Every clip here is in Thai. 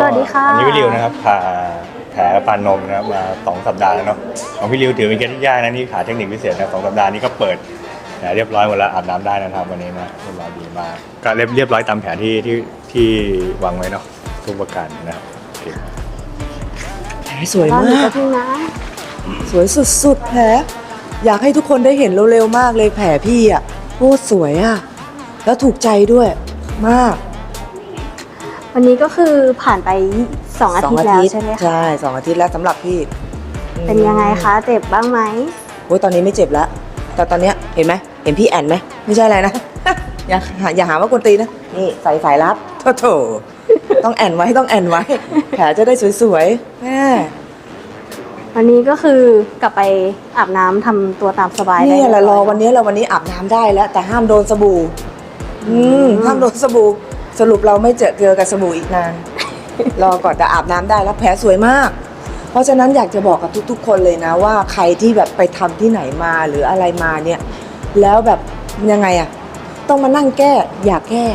สวัสดีค่ะ อันนี้พี่ริวนะครับผ่าแผลปานนมนะครับมาสองสัปดาห์แล้วเนาะของพี่ริวถือเป็นเคสที่ยากนะนี่ขาเทคนิคพิเศษนะสองสัปดาห์นี้ก็เปิดแผลเรียบร้อยหมดแล้วอาบน้ำได้นะครับวันนี้นะเรียบร้อยดีมากก็เรียบเรียบร้อยตามแผนที่ที่ที่วางไว้เนาะทุกประการนะครับโอเคแผลสวยตอนมานี้ก็กทิ้งนะ สวยสุดๆแผลอยากให้ทุกคนได้เห็นเร็วๆมากเลยแผลพี่อะโคตรสวยอะ แล้วถูกใจด้วยมาก วันนี้ก็คือผ่านไป 2 อาทิตย์แล้วใช่ไหมคะใช่สองอาทิตย์แล้วสำหรับพี่เป็นยังไงคะ เจ็บบ้างไหมโอ้ยตอนนี้ไม่เจ็บแล้ว แต่ตอนเนี้ยเห็นไหมเห็นพี่แอนไหมไม่ใช่อะไรนะ อย่าหาอย่าหาว่าคนตีนะนี่ใส่สายลับโถโถต้องแอนไว้ต้องแอนไว้แผลจะได้สวยๆแม่วันนี้ก็คือกลับไปอาบน้ำทำตัวตามสบายได้นี่แหละรอเยบยวันนี้เราวันนี้อาบน้ำได้แล้ว แต่ห้ามโดนสบู่ อืมอืมห้ามโดนสบู่ สรุปเราไม่เจอเจอกับสบู่อีกนาน รอก่อนแต่อาบน้ำได้แล้วแผลสวยมาก เพราะฉะนั้นอยากจะบอกกับทุก ๆ คนเลยนะว่าใครที่แบบไปทำที่ไหนมาหรืออะไรมาเนี่ย แล้วแบบยังไงอะต้องมานั่งแก้อยากแก้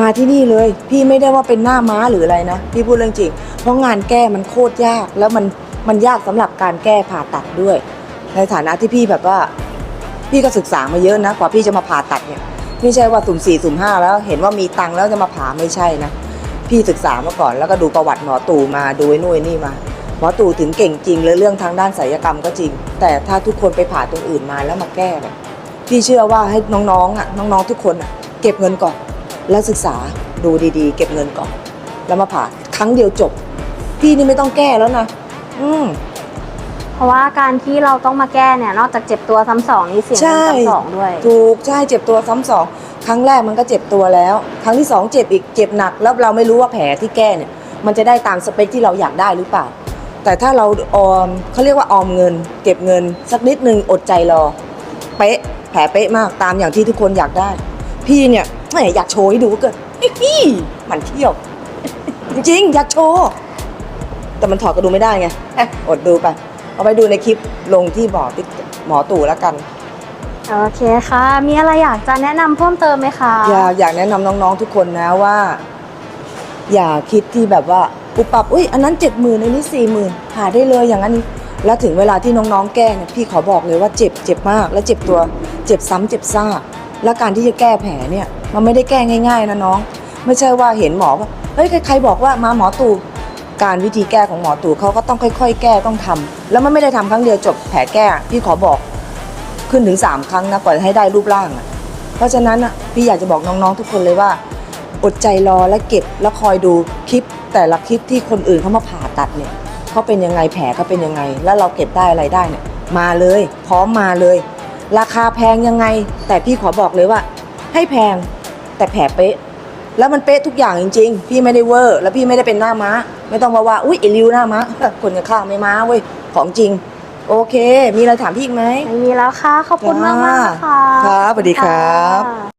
มาที่นี่เลย พี่ไม่ได้ว่าเป็นหน้าม้าหรืออะไรนะพี่พูดเรื่องจริง เพราะงานแก้มันโคตรยาก แล้วมันมันยากสำหรับการแก้ผ่าตัดด้วย ในฐานะที่พี่แบบว่า พี่ก็ศึกษามาเยอะนะกว่าพี่จะมาผ่าตัดเนี่ย ไม่ใช่ว่าสุ่มสี่สุ่มห้าแล้วเห็นว่ามีตังค์แล้วจะมาผ่าไม่ใช่นะ พี่ศึกษามาก่อนแล้วก็ดูประวัติหมอตู่มาดูไอ้นู่นนี่มาหมอตู่ถึงเก่งจริงเลยเรื่องทางด้านศัลยกรรมก็จริง แต่ถ้าทุกคนไปผ่าตรงอื่นมาแล้วมาแก่พี่เชื่อว่าให้น้องๆอะน้องๆทุกคนอะเก็บเงินก่อนแล้วศึกษาดูดีๆ เก็บเงินก่อน แล้วมาผ่าครั้งเดียวจบ พี่นี่ไม่ต้องแก้แล้วนะ อืม เพราะว่าการที่เราต้องมาแก้เนี่ยนอกจากเจ็บตัวซ้ำสองนี่เสียเงินใช่ซ้ำสองด้วย ถูกใช่เจ็บตัวซ้ำสองครั้งแรกมันก็เจ็บตัวแล้ว ครั้งที่สองเจ็บอีกเจ็บหนัก แล้วเราไม่รู้ว่าแผลที่แก้เนี่ย มันจะได้ตามสเปคที่เราอยากได้หรือเปล่า แต่ถ้าเราออมเขาเรียกว่าออมเงิน เก็บเงิน สักนิดนึงอดใจรอเป๊ะแผลเป๊ะมากตามอย่างที่ทุกคนอยากได้ พี่เนี่ยแหมอยากโชว์ให้ดูเกินอี้มันเที่ยว จริงๆอยากโชว์แต่มันถอดกระดูไม่ได้ไงเอ๊ะอดดูไป เอาไปดูในคลิปลงที่บอกที่หมอตู่แล้วกัน โอเคค่ะ มีอะไรอยากจะแนะนำเพิ่มเติมไหมคะ อยากอยากแนะนำน้องๆทุกคนนะว่า อย่าคิดที่แบบว่าปุบปับอุ้ยอันนั้นเจ็ดหมื่นอันนี้สี่หมื่นหาได้เลยอย่างนั้นนี้แล้วถึงเวลาที่น้องๆแก้เนี่ยพี่ขอบอกเลยว่าเจ็บเจ็บมาก แล้วเจ็บตัวเจ็บซ้ำเจ็บซากแล้วการที่จะแก้แผลเนี่ย มันไม่ได้แก้ง่าย ๆ นะน้อง ไม่ใช่ว่าเห็นหมอว่าเฮ้ยใครๆบอกว่ามาหมอตู่ การวิธีแก้ของหมอตู่เขาก็ต้องค่อย ๆ แก้ต้องทำแล้วมันไม่ได้ทำครั้งเดียวจบแผลแก้พี่ขอบอกขึ้นถึงสามครั้งนะกว่าจะให้ได้รูปร่างอะเพราะฉะนั้นอะพี่อยากจะบอกน้องๆทุกคนเลยว่า อดใจรอและเก็บแล้วคอยดูคลิป แต่ละคลิปที่คนอื่นเขามาผ่าตัดเนี่ยเขาเป็นยังไงแผลเขาเป็นยังไง แล้วเราเก็บได้อะไรได้เนี่ยมาเลย พร้อมมาเลย ราคาแพงยังไง แต่พี่ขอบอกเลยว่า ให้แพงแต่แผลเป๊ะ แล้วมันเป๊ะทุกอย่างจริง ๆ พี่ไม่ได้เวอร์ แล้วพี่ไม่ได้เป็นหน้าม้า ไม่ต้องมาว่า อุ้ยไอริวหน้าม้า คนกับข้างไม่ม้าเว้ย ของจริง โอเค มีอะไรถามพี่อีกไหม ไม่มีแล้วค่ะ ขอบคุณมากมากๆนะคะครับสวัสดีครับค่ะ